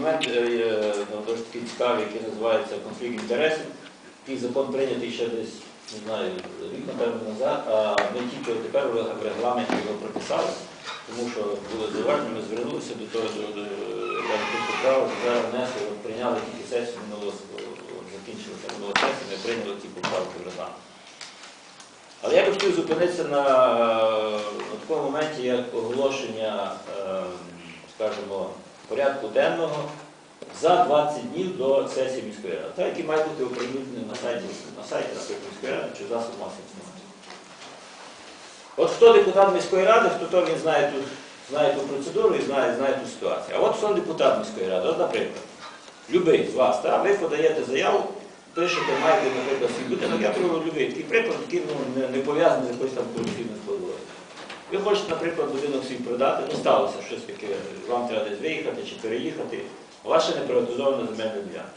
момент е, е, ну, досить такий цікавий, який називається конфлікт інтересів. Такий закон прийнятий ще десь, не знаю, рік напевно назад, а ми тільки тепер в регламенті його прописали, тому що було зауваження, ми звернулися до того, до, до зараз внесли, прийняли тільки сесію минулого, от закінчилася минула сесія, ми прийняли ці поправки в регламент. Але я би хотів зупинитися на, на такому моменті, як оголошення, е, скажімо, порядку денного за 20 днів до сесії міської ради. Так, які мають бути оприлюднені на сайті, на сайті міської ради чи засоб масової інформації. От хто депутат міської ради, хто то він знає ту, знає ту процедуру і знає, знає ту ситуацію. А от хто депутат міської ради, от, наприклад, любий з вас, так, ви подаєте заяву, пишете, маєте, наприклад, свій будинок, я приведу любий такий приклад, який ну, не, не пов'язаний з якоюсь там корупційною. Ви хочете, наприклад, будинок свій продати, ну сталося щось таке, вам треба десь виїхати чи переїхати, ще не приватизована земельна ділянка.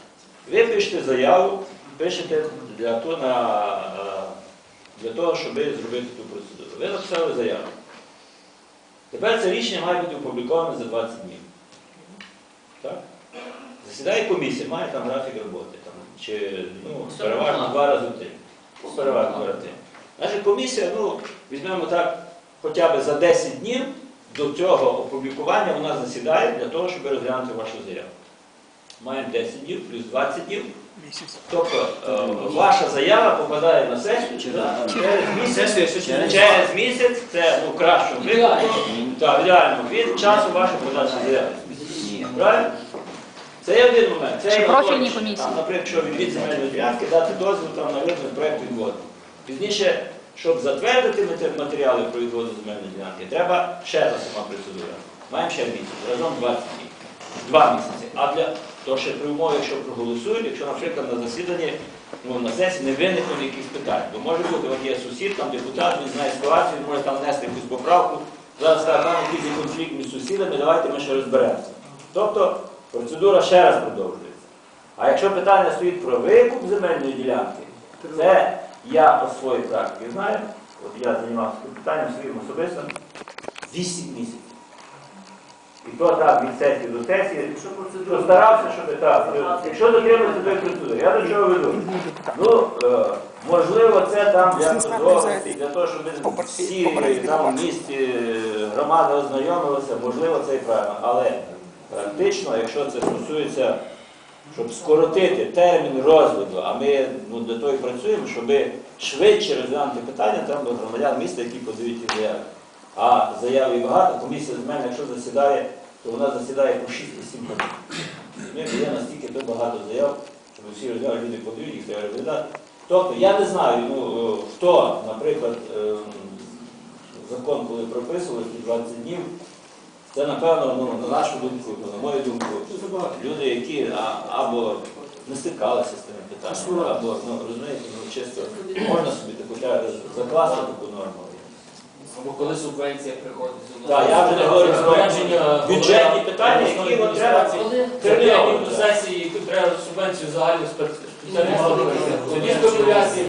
Ви пишете заяву, пишете для того, на, е, для того, щоб зробити ту процедуру. Ви написали заяву. Тепер це рішення має бути опубліковане за 20 днів. Так? Засідає комісія, має там графік роботи, там, чи ну, переважно два рази в. Ну, Переважно два рази в тиждень. Значить, комісія, ну, візьмемо так, хоча б за 10 днів до цього опублікування вона засідає для того, щоб розглянути вашу заяву. Маємо 10 днів плюс 20 днів. Тобто е, ваша заява попадає на сесію да, через місяць. Через місяць, це ну, в кращому випадку, так, реально, від часу вашої подачі заяви. Правильно? Це є один момент. Це Чи є профільні готовність, комісії? Там, наприклад, що від земельної ділянки дати дозвіл там, на вигляд проєкт відводу. Пізніше, щоб затвердити матеріали про відводу земельної ділянки, треба ще та сама процедура. Маємо ще місяць, разом 20 днів. Два місяці. А для того ще при умові, якщо проголосують, якщо, наприклад, на засіданні, ну, на сесії не виникнуть якісь питань. Бо може бути, от є сусід, там депутат, він знає ситуацію, він може там внести якусь поправку. Зараз там якийсь конфлікт між сусідами, давайте ми ще розберемося. Тобто процедура ще раз продовжується. А якщо питання стоїть про викуп земельної ділянки, це я по своїй практиці знаю, от я займався цим питанням своїм особистим, 8 місяців. І то так від сесії до сесії, постарався, щоб так. Якщо дотримується тої процедури, я до чого веду? Ну, е, можливо, це там для прозорості, для того, щоб всі там в місті е, громади ознайомилися, можливо, це і правильно. Але практично, якщо це стосується, щоб скоротити термін розгляду, а ми ну, для того і працюємо, щоб швидше розглянути питання там до громадян міста, які подають ці заяви. А заяв і багато, комісія з мене, якщо засідає, то вона засідає по 6-7 годин. Ми є настільки то багато заяв, щоб всі розглянули, люди подають, їх треба розглядати. Тобто, я не знаю, ну, е, хто, наприклад, е, закон, коли прописували 20 днів, це, напевно, ну, на нашу думку, на мою думку, люди, які а- або не стикалися з тими питаннями, або, ну, розумієте, ну, чисто можна собі таку закласти таку норму. Або коли субвенція приходить з Так, я вже не говорю про бюджетні питання, які от треба до сесії треба субвенцію загальну спеціалістів. Тоді спекуляції